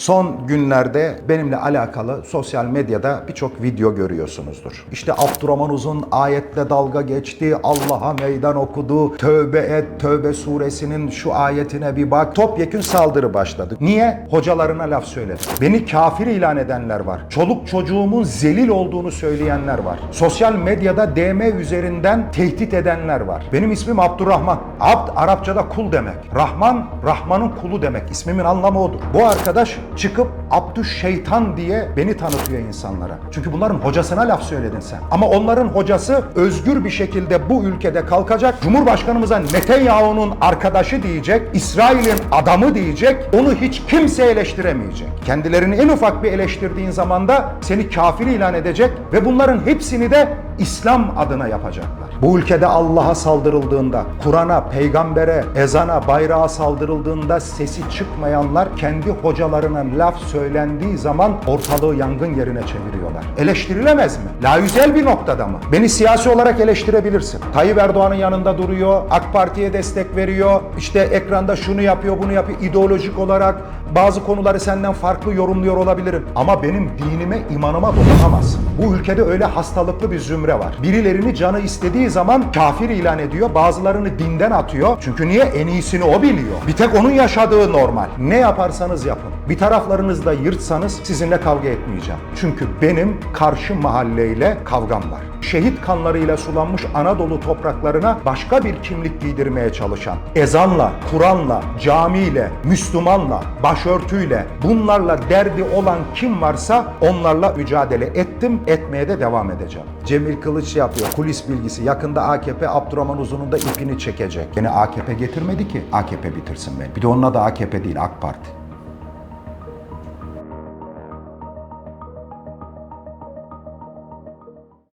Son günlerde benimle alakalı sosyal medyada birçok video görüyorsunuzdur. İşte Abdurrahman Uzun ayetle dalga geçti, Allah'a meydan okudu, tövbe et, tövbe suresinin şu ayetine bir bak. Topyekün saldırı başladı. Niye? Hocalarına laf söyledi. Beni kafir ilan edenler var. Çoluk çocuğumun zelil olduğunu söyleyenler var. Sosyal medyada DM üzerinden tehdit edenler var. Benim ismim Abdurrahman. Abd Arapçada kul demek. Rahman, Rahman'ın kulu demek. İsmimin anlamı odur. Bu arkadaş çıkıp Abdüş şeytan diye beni tanıtıyor insanlara. Çünkü bunların hocasına laf söyledin sen. Ama onların hocası özgür bir şekilde bu ülkede kalkacak. Cumhurbaşkanımıza Netanyahu'nun arkadaşı diyecek, İsrail'in adamı diyecek. Onu hiç kimse eleştiremeyecek. Kendilerini en ufak bir eleştirdiğin zaman da seni kafir ilan edecek ve bunların hepsini de İslam adına yapacaklar. Bu ülkede Allah'a saldırıldığında, Kur'an'a, peygambere, ezana, bayrağa saldırıldığında sesi çıkmayanlar kendi hocalarına laf söylendiği zaman ortalığı yangın yerine çeviriyorlar. Eleştirilemez mi? Layüzel bir noktada mı? Beni siyasi olarak eleştirebilirsin. Tayyip Erdoğan'ın yanında duruyor, AK Parti'ye destek veriyor, işte ekranda şunu yapıyor, bunu yapıyor, ideolojik olarak bazı konuları senden farklı yorumluyor olabilirim. Ama benim dinime, imanıma dokunamazsın. Bu ülkede öyle hastalıklı bir zümre var. Birilerini canı istediği zaman kafir ilan ediyor, bazılarını dinden atıyor. Çünkü niye? En iyisini o biliyor. Bir tek onun yaşadığı normal. Ne yaparsanız yapın. Bir taraflarınızda yırtsanız sizinle kavga etmeyeceğim. Çünkü benim karşı mahalleyle kavgam var. Şehit kanlarıyla sulanmış Anadolu topraklarına başka bir kimlik giydirmeye çalışan, ezanla, Kur'an'la, camiyle, Müslümanla, başörtüyle, bunlarla derdi olan kim varsa onlarla mücadele ettim, etmeye de devam edeceğim. Cemil Kılıç yapıyor, kulis bilgisi. Yakında AKP Abdurrahman Uzun'un da ipini çekecek. Yine AKP getirmedi ki AKP bitirsin beni. Bir de onun adı AKP değil, AK Parti.